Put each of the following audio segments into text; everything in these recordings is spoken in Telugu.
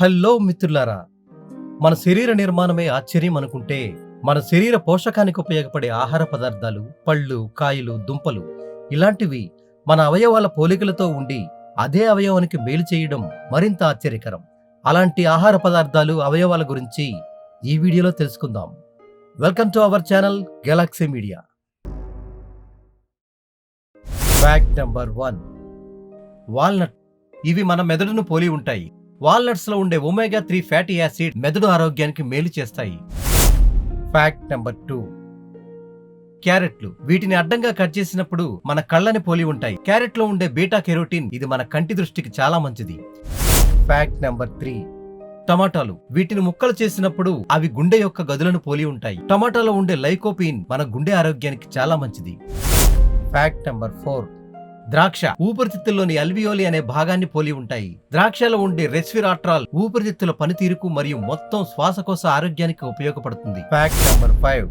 హలో మిత్రులారా మన శరీర నిర్మాణమే ఆశ్చర్యం అనుకుంటే మన శరీర పోషకానికి ఉపయోగపడే ఆహార పదార్థాలు పళ్ళు కాయలు దుంపలు ఇలాంటివి మన అవయవాల పోలికలతో ఉండి అదే అవయవానికి మేలు చేయడం మరింత ఆశ్చర్యకరం. అలాంటి ఆహార పదార్థాలు అవయవాల గురించి ఈ వీడియోలో తెలుసుకుందాం. Welcome to our channel galaxy media. Fact number one walnut ఇవి మన మెదడును పోలి ఉంటాయి. వాల్నట్స్లో ఉండే ఒమేగా త్రీ ఫ్యాటీ యాసిడ్ మెదడు ఆరోగ్యానికి మేలు చేస్తాయి. Fact number two. క్యారెట్లు. వీటిని అడ్డంగా కట్ చేసినప్పుడు మన కళ్ళని పోలి ఉంటాయి. క్యారెట్లో ఉండే బీటా కెరోటిన్ ఇది మన కంటి దృష్టికి చాలా మంచిది. Fact number three. టమాటాలు. వీటిని ముక్కలు చేసినప్పుడు అవి గుండె యొక్క గదులను పోలి ఉంటాయి. టమాటాలో ఉండే లైకోపిన్ మన గుండె ఆరోగ్యానికి చాలా మంచిది. Fact number four. ద్రాక్ష ఊపిరితిత్తుల్లోని అల్వియోలి అనే భాగాన్ని పోలి ఉంటాయి. ద్రాక్షలో ఉండే రెస్విరాట్రాల్ ఊపిరితిత్తుల పనితీరుకు మరియు మొత్తం శ్వాసకోశ ఆరోగ్యానికి ఉపయోగపడుతుంది. ఫ్యాక్ట్ నెంబర్ ఫైవ్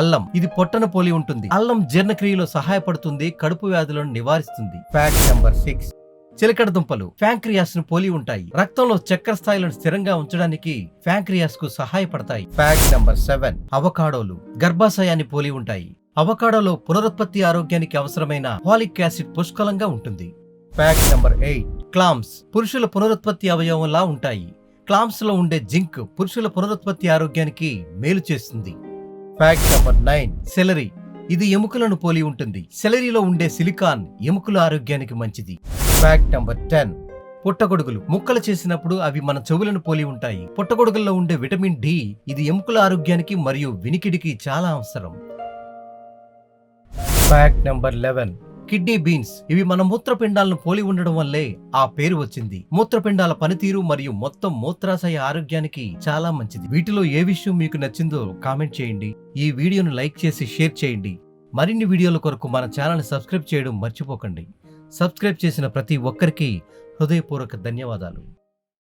అల్లం. ఇది పొట్టను పోలి ఉంటుంది. అల్లం జీర్ణక్రియలో సహాయపడుతుంది కడుపు వ్యాధులను నివారిస్తుంది. ఫ్యాక్ట్ నెంబర్ సిక్స్ చిలకడ దుంపలు ఫ్యాంక్రియాస్ను పోలి ఉంటాయి. రక్తంలో చక్కెర స్థాయిలను స్థిరంగా ఉంచడానికి ఫ్యాంక్రియాస్కు సహాయపడతాయి. ఫ్యాక్ట్ నెంబర్ సెవెన్ అవకాడోలు గర్భాశయాన్ని పోలి ఉంటాయి. అవకాడోలో పునరుత్పత్తి ఆరోగ్యానికి అవసరమైన హాలిక్ యాసిడ్ పుష్కలంగా ఉంటుంది. Fact number eight. క్లామ్స్ పురుషుల పునరుత్పత్తి అవయవంలా ఉంటాయి. క్లామ్స్లో ఉండే జింక్ పురుషుల పునరుత్పత్తి ఆరోగ్యానికి మేలు చేస్తుంది. Fact number nine. సెలరీ. ఇది ఎముకలను పోలి ఉంటుంది. సెలరీలో ఉండే సిలికాన్ ఎముకల ఆరోగ్యానికి మంచిది. Fact number ten. పుట్టగొడుగులు. ముక్కలు చేసినప్పుడు అవి మన చెవులను పోలి ఉంటాయి. పుట్టగొడుగుల్లో ఉండే విటమిన్ డి ఇది ఎముకల ఆరోగ్యానికి మరియు వినికిడికి చాలా అవసరం. Fact number eleven kidney beans ఇవి మన మూత్రపిండాలను పోలి ఉండడం వల్లే ఆ పేరు వచ్చింది. మూత్రపిండాల పనితీరు మరియు మొత్తం మూత్రాశయ ఆరోగ్యానికి చాలా మంచిది. వీటిలో ఏ విషయం మీకు నచ్చిందో కామెంట్ చేయండి. ఈ వీడియోను లైక్ చేసి షేర్ చేయండి. మరిన్ని వీడియోల కొరకు మన ఛానల్ని సబ్స్క్రైబ్ చేయడం మర్చిపోకండి. సబ్స్క్రైబ్ చేసిన ప్రతి ఒక్కరికి హృదయపూర్వక ధన్యవాదాలు.